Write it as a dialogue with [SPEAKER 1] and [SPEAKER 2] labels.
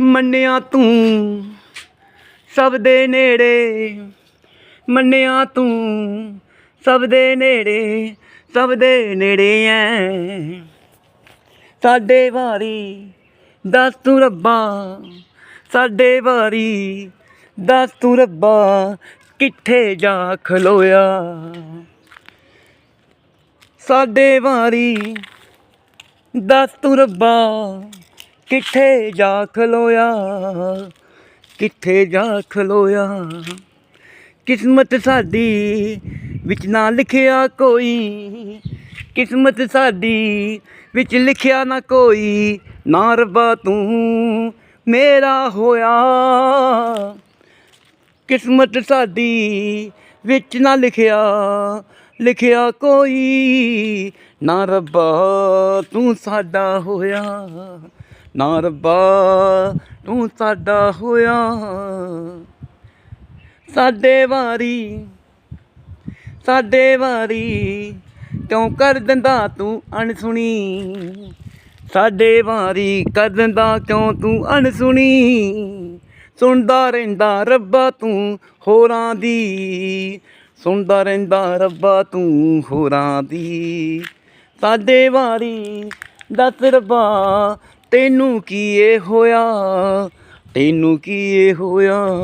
[SPEAKER 1] ਮੰਨਿਆ ਤੂੰ, ਸਭ ਦੇ ਨੇੜੇ। ਮੰਨਿਆ ਤੂੰ, ਸਭ ਦੇ ਨੇੜੇ, ਸਭ ਦੇ ਨੇੜੇ ਐ। ਸਾਡੇ ਵਾਰੀ ਦੱਸ ਤੂੰ ਰੱਬਾ, ਸਾਡੇ ਵਾਰੀ ਦੱਸ ਤੂੰ ਰੱਬਾ, ਕਿੱਥੇ ਜਾ ਖਲੋਇਆ। ਸਾਡੇ ਵਾਰੀ ਦੱਸ ਤੂੰ ਰੱਬਾ ਕਿੱਥੇ ਜਾ ਖਲੋਇਆ ਕਿੱਥੇ ਜਾ ਖਲੋਇਆ ਕਿਸਮਤ ਸਾਡੀ ਵਿੱਚ ਨਾ ਲਿਖਿਆ ਕੋਈ। ਕਿਸਮਤ ਸਾਡੀ ਵਿੱਚ ਲਿਖਿਆ ਨਾ ਕੋਈ। ਨਾ ਰੱਬਾ ਤੂੰ ਮੇਰਾ ਹੋਇਆ। ਕਿਸਮਤ ਸਾਡੀ ਵਿੱਚ ਨਾ ਲਿਖਿਆ ਲਿਖਿਆ ਕੋਈ। ਨਾ ਰੱਬਾ, ਤੂੰ ਸਾਡਾ ਹੋਇਆ। ਨਾ ਰੱਬਾ, ਤੂੰ ਸਾਡਾ ਹੋਇਆ। ਸਾਡੇ ਵਾਰੀ ਸਾਡੇ ਵਾਰੀ ਕਿਉਂ ਕਰ ਦਿੰਦਾ ਤੂੰ ਅਣਸੁਣੀ? ਸਾਡੇ ਵਾਰੀ ਕਰ ਦਿੰਦਾ ਕਿਉਂ ਤੂੰ ਅਣਸੁਣੀ? ਸੁਣਦਾ ਰਹਿੰਦਾ ਰੱਬਾ ਤੂੰ ਹੋਰਾਂ ਦੀ। ਸੁਣਦਾ ਰਹਿੰਦਾ ਰੱਬਾ ਤੂੰ ਹੋਰਾਂ ਦੀ। ਸਾਡੇ ਵਾਰੀ ਦੱਸ ਤੈਨੂੰ ਕੀ ਏ ਹੋਇਆ? ਤੈਨੂੰ ਕੀ ਏ ਹੋਇਆ?